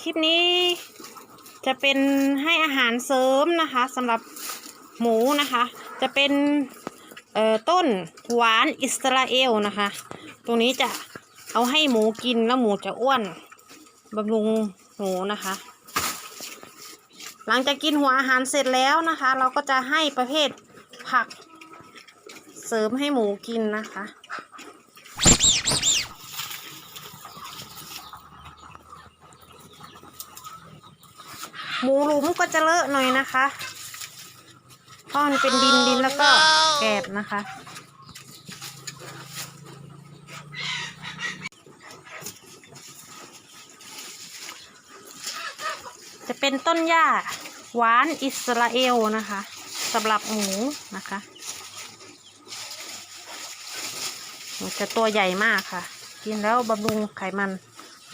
คลิปนี้จะเป็นให้อาหารเสริมนะคะสำหรับหมูนะคะ จะเป็นต้นหวานอิสราเอลนะคะ ตรงนี้จะเอาให้หมูกินแล้วหมูจะอ้วนบำรุงหมูนะคะ หลังจากกินหัวอาหารเสร็จแล้วนะคะ เราก็จะให้ประเภทผักเสริมให้หมูกินนะคะ หมูหลุมก็จะเลอะหน่อยนะคะเพราะมันเป็นดินดินแล้วก็แกบนะคะ จะเป็นต้นหญ้าหวานอิสราเอลนะคะสำหรับหมูนะคะมันจะตัวใหญ่มากค่ะ กินแล้วบำรุงไขมัน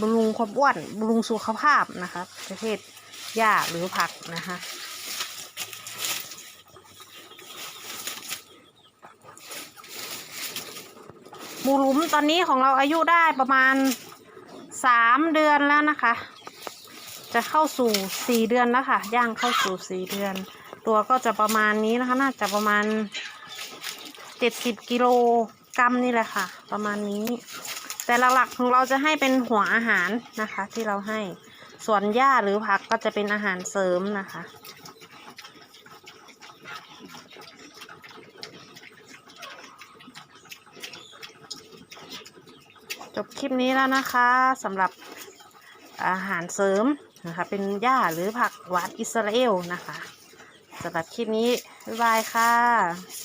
บำรุงความอ้วนบำรุงสุขภาพนะคะประเภท หญ้าหรือผักนะคะหมูหลุมตอนนี้ของเราอายุได้ประมาณสามเดือนแล้วนะคะ จะเข้าสู่สี่เดือนแล้วค่ะ ย่างเข้าสู่สี่เดือน ตัวก็จะประมาณนี้นะคะ น่าจะประมาณเจ็ดสิบกิโลกรัมนี่แหละค่ะ ประมาณนี้ แต่หลักๆของเราจะให้เป็นหัวอาหารนะคะ ที่เราให้ ส่วนหญ้าหรือผักก็จะเป็นอาหารเสริมนะคะ จบคลิปนี้แล้วนะคะสำหรับอาหารเสริมนะคะ เป็นหญ้าหรือผักหวานอิสราเอลนะคะสำหรับคลิปนี้ บ๊ายบายค่ะ